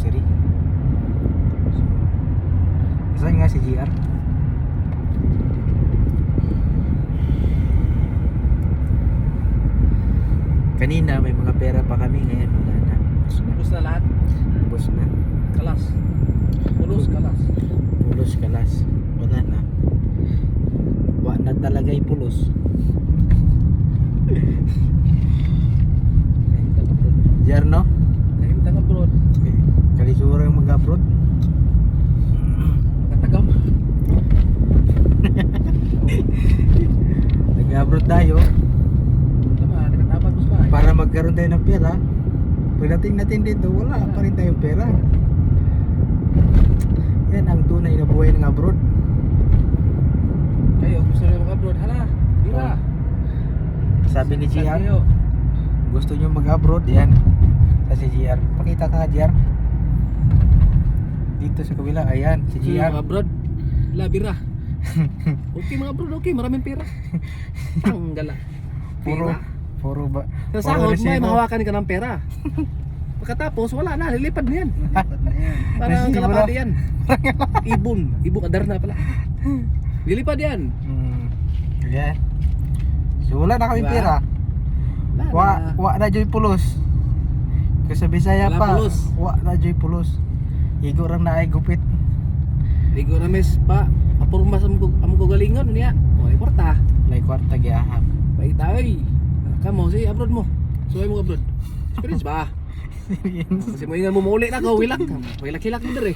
grocery so, saan nga si GR? kanina may mga pera pa kami ngayon wala na. Ubos na. Lahat? Ubos na. Kalas. Ulos kalas. Ulos kalas. Wala na. Wala na talaga ipulos Jerno Okay. Kalisura yung mag-upload. Makatagam. Nag-upload tayo para magkaroon tayo ng pera. Pagdating natin dito, wala pa rin tayong pera. Yan ang tunay na buhay ng abroad. Kayo, gusto nyo mag-abroad. Hala, dira. Sabi ni kayo? gusto nyo mag-abroad, yan. Sa si GR. Pakita ka GR. Dito sa kabila, ayan, si nyo GR. mag-abroad? Hala, bira. Okay mga abroad, okay. Maraming pera. Tanggala. Puro, Pera. puro ba? Sa puro sahod, may resibo. mahawakan ka ng pera. Pagkatapos, wala na. Lilipad na yan. Parang kalapati yan. Ibon. Ibon kadar na pala. Lilipad yan. Hmm. Yan. So, wala na kami Diba? pera. Wala Wa, na. wa na joy pulos. Kasi Bisaya Wala pa. pulos. Wa na joy pulos. Igo rang na ay gupit. Igo na mes pa. Apurma sa among among kagalingon niya. O, ay kwarta. Lay kwarta giahap. Bait ay. Kamo si abroad mo. Suway mo abroad. Experience ba? Kasi mo ingan mo mauli na ko, wilak ka. Wilak-hilak mo dire.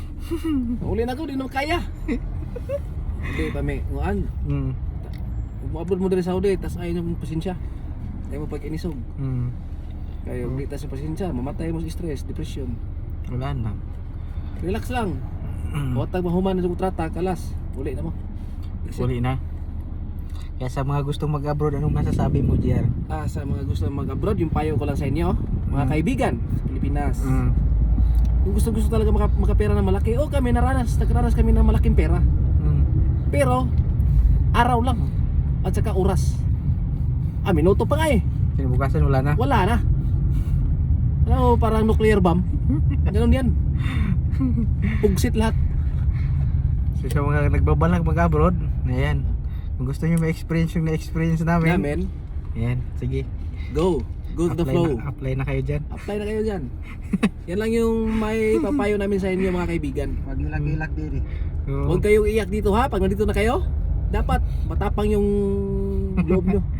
Mauli na ko, di naman kaya. Hindi pa may, nguan. Hmm. Kung mo-abroad mo dire sa Saudi, tas ayaw mo pasensya. Ayaw mo pag-inisog. Hmm. Kaya hindi tas sa pasensya, mamatay mo sa stress, depression. Wala na. Relax lang. Hmm. Huwag mahuman sa kontrata, kalas. Uli na mo. Uli na. Kaya sa mga gustong mag-abroad, anong masasabi mo, JR? Ah, sa mga gusto mag-abroad, yung payo ko lang sa inyo, mga Mm. kaibigan, sa Pilipinas. Hmm. Kung gusto gusto talaga maka, makapera na malaki, oh kami naranas, nagranas kami ng malaking pera. Hmm. Pero araw lang at saka oras. Ah, minuto pa nga eh. Kinabukasan, wala na. Wala na. Mo, parang nuclear bomb. Ganun yan. Pugsit lahat. So, sa mga nagbabalak mag-abroad, ayan. Kung gusto nyo ma-experience yung na-experience namin, Namin, ayan, sige. go. Go with the flow. na, apply na kayo dyan. Apply na kayo dyan. Yan lang yung may papayo namin sa inyo mga kaibigan. Wag ilag-ilag diri. So, Huwag kayong iyak dito ha. Pag nandito na kayo, dapat matapang yung loob nyo.